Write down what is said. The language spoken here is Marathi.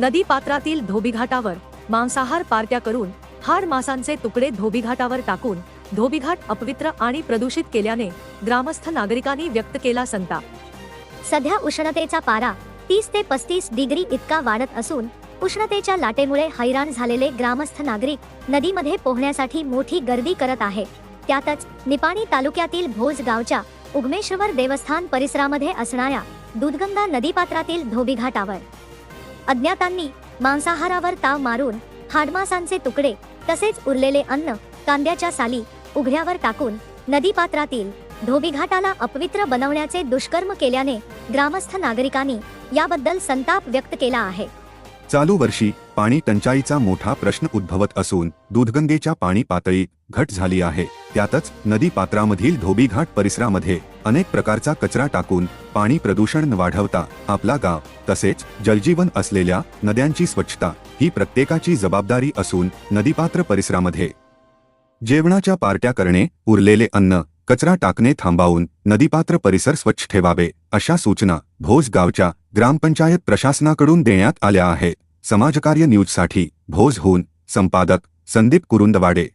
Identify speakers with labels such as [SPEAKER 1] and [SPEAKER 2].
[SPEAKER 1] नदी पात्रातील धोबीघाटावर मांसाहार पार्ट्या करून हाड मासांचे तुकडे धोबीघाटावर टाकून धोबीघाट अपवित्र आणि प्रदूषित केल्याने ग्रामस्थ नागरिकांनी व्यक्त केला संताप.
[SPEAKER 2] सध्या उष्णतेचा पारा तीस ते पस्तीस डिग्री इतका वाढत असून उष्णतेच्या लाटेमुळे हैराण झालेले ग्रामस्थ नागरिक नदीमध्ये पोहण्यासाठी मोठी गर्दी करत आहे. त्यातच निपाणी तालुक्यातील भोज गावच्या उगमेश्वर देवस्थान परिसरामध्ये असणाऱ्या दूधगंगा नदीपात्रातील धोबीघाटावर अज्ञातांनी मांसाहारावर ताव मारून हाडमासांचे तुकडे तसेच उरलेले अन्न कांद्याच्या साली उघड्यावर टाकून नदीपात्रातील धोबीघाटाला अपवित्र बनवण्याचे दुष्कर्म केल्याने ग्रामस्थ नागरिकांनी याबद्दल संताप व्यक्त केला आहे.
[SPEAKER 3] चालू वर्षी पाणी टंचाईचा मोठा प्रश्न उद्भवत असून दूधगंगेच्या पाणी पातळीत घट झाली आहे. त्यातच नदी पात्रामधील धोबीघाट परिसरामध्ये अनेक प्रकारचा कचरा टाकून पाणी प्रदूषण वाढवता आपला गाव तसेच जलजीवन असलेल्या नद्यांची स्वच्छता ही प्रत्येकाची जबाबदारी असून नदीपात्र परिसरामध्ये. जेवणाच्या पार्ट्या करणे उरलेले अन्न कचरा टाकणे थांबावून नदीपात्र परिसर स्वच्छ ठेवावे अशा सूचना भोज गावच्या ग्रामपंचायत प्रशासनाकडून देण्यात आल्या आहेत. समाजकार्य न्यूजसाठी भोजहून संपादक संदीप कुरुंदवाडे.